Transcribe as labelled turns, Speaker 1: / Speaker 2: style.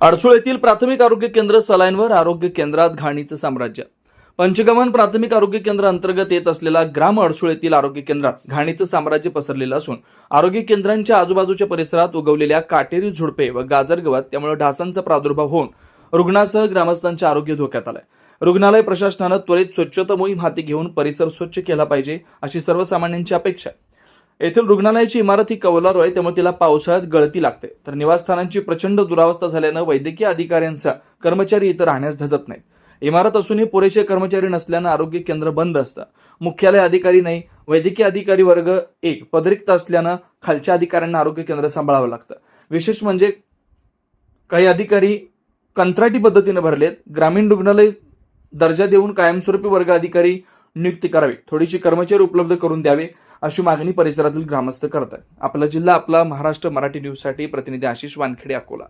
Speaker 1: अडसूळ येथील प्राथमिक आरोग्य केंद्र सलाईनवर आरोग्य केंद्रात घाणीचं साम्राज्य. पंचगमन प्राथमिक आरोग्य केंद्र अंतर्गत येत असलेल्या ग्राम अडसूळ येथील आरोग्य केंद्रात घाणीचं साम्राज्य पसरलेलं असून आरोग्य केंद्रांच्या आजूबाजूच्या परिसरात उगवलेल्या काटेरी झुडपे व गाजर गवत त्यामुळे ढासांचा प्रादुर्भाव होऊन रुग्णासह ग्रामस्थांचे आरोग्य धोक्यात आलंय. रुग्णालय प्रशासनानं त्वरित स्वच्छता मोहीम हाती घेऊन परिसर स्वच्छ केला पाहिजे अशी सर्वसामान्यांची अपेक्षा आहे. येथील रुग्णालयाची इमारत ही कौलारू आहे त्यामुळे तिला पावसाळ्यात गळती लागते. तर निवासस्थानांची प्रचंड दुरावस्था झाल्यानं वैद्यकीय अधिकाऱ्यांचा कर्मचारी इथं राहण्यास धजत नाहीत. इमारत असूनही पुरेसे कर्मचारी नसल्यानं आरोग्य केंद्र बंद असतं. मुख्यालय अधिकारी नाही वैद्यकीय अधिकारी वर्ग एक पदरिक्त असल्यानं खालच्या अधिकाऱ्यांना आरोग्य केंद्र सांभाळावं लागतं. विशेष म्हणजे काही अधिकारी कंत्राटी पद्धतीने भरलेत. ग्रामीण रुग्णालय दर्जा देऊन कायमस्वरूपी वर्ग अधिकारी नियुक्ती करावी. थोडीशी कर्मचारी उपलब्ध करून द्यावे. अशी मागणी परिसरातील ग्रामस्थ करत आहेत आपला जिल्हा आपला महाराष्ट्र मराठी न्यूजसाठी प्रतिनिधी आशिष वानखेडे अकोला.